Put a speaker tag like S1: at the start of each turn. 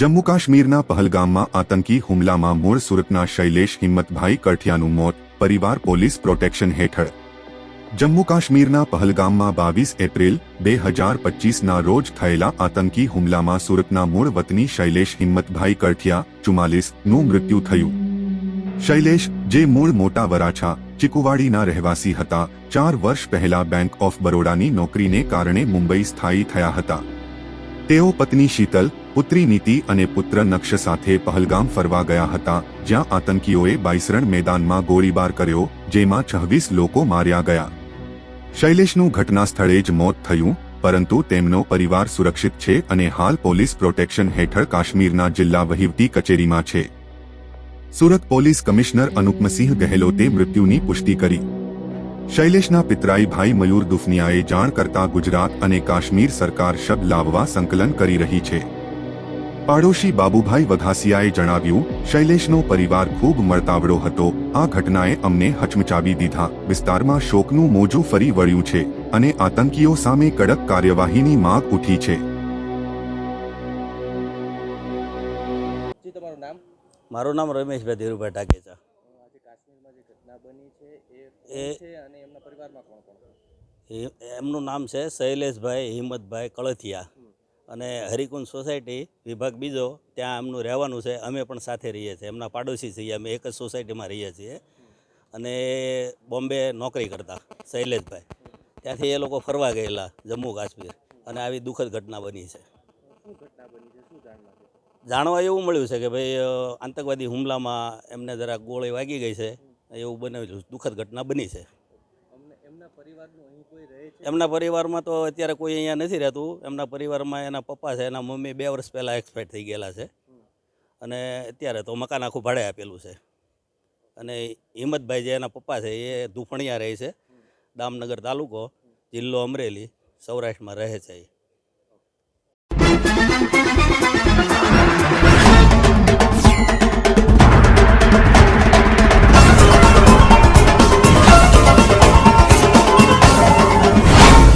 S1: જમ્મુ કાશ્મીરના પહલગામમાં આતંકી હુમલામાં મૂળ સુરતના શૈલેષ હિંમતભાઈ કઠિયાનું મોત, પરિવાર પોલીસ પ્રોટેક્શન હેઠળ. જમ્મુ કાશ્મીરના પહલગામમાં બાવીસ એપ્રિલ, બે હજાર પચીસના રોજ થયેલા આતંકી હુમલામાં સુરતના મૂળ વતની શૈલેષ હિંમતભાઈ કઠિયા ચુમ્માલીસનું મૃત્યુ થયું. શૈલેષ, જે મૂળ મોટા વરાછા, ચીકુવાડીના રહેવાસી હતા, ચાર વર્ષ પહેલા બેંક ઓફ બરોડાની નોકરીને કારણે મુંબઈ સ્થાયી થયા હતા. તેઓ પત્ની શીતલ પુત્રી નીતિ અને પુત્ર નક્ષ સાથે પહલગામ ફરવા ગયા હતા, જ્યાં આતંકીઓએ બાઈસરણ મેદાનમાં ગોળીબાર કર્યો, જેમાં છવ્વીસ લોકો માર્યા ગયા. શૈલેષનું ઘટના સ્થળે જ મોત થયું, પરંતુ તેમનો પરિવાર સુરક્ષિત છે અને હાલ પોલીસ પ્રોટેક્શન હેઠળ કાશ્મીરના જિલ્લા વહીવટી કચેરીમાં છે. સુરત પોલીસ કમિશનર અનુપમસિંહ ગહેલોતે મૃત્યુની પુષ્ટિ કરી. શૈલેષના પિતરાઈ ભાઈ મયુર દુફનિયાએ જાણ કરતા ગુજરાત અને કાશ્મીર સરકાર શબ્દ લાવવા સંકલન કરી રહી છે. પાડોશી બાબુભાઈ વઘાસિયાએ જણાવ્યું શૈલેષનો પરિવાર ખૂબ મળતાવડો હતો. આ ઘટનાએ અમને હચમચાવી દીધા. વિસ્તારમાં શોકનું મોજું ફરી વળ્યું છે અને આતંકીઓ સામે કડક કાર્યવાહીની માંગ ઉઠી છે.
S2: તમારું નામ?
S3: મારું નામ રમેશભાઈ ધીરુભાઈ ટાકેચા
S2: આજે ઘટના બની છે એ
S3: એ-
S2: કોણ અને પરિવારમાં કોણ કોણ છે?
S3: એ- એમનું નામ છે શૈલેષભાઈ હિંમતભાઈ કળથિયા. અને હરિકુંજ સોસાયટી વિભાગ બીજો, ત્યાં એમનું રહેવાનું છે. અમે પણ સાથે રહીએ છીએ. એમના પાડોશી છીએ. અમે એક જ સોસાયટીમાં રહીએ છીએ. અને બોમ્બે નોકરી કરતા, શૈલેષભાઈ. ત્યાંથી એ લોકો ફરવા ગયેલા, જમ્મુ કાશ્મીર. અને આવી દુઃખદ ઘટના બની છે.
S2: બની જાણવા
S3: એવું મળ્યું છે કે ભાઈ આતંકવાદી હુમલામાં એમને જરા ગોળી વાગી ગઈ છે. એવું બનેલું દુઃખદ ઘટના બની
S2: છે.
S3: એમના પરિવારમાં તો અત્યારે કોઈ અહીંયા નથી રહેતું. એમના પરિવારમાં એના પપ્પા છે એના મમ્મી બે વર્ષ પહેલાં એક્સપાયર થઈ ગયેલા છે. અને અત્યારે તો મકાન આખું ભાડે આપેલું છે. અને હિંમતભાઈ જે એના પપ્પા છે એ ધૂફણિયા રહે છે. દામનગર તાલુકો જિલ્લો અમરેલી સૌરાષ્ટ્રમાં રહે છે એ.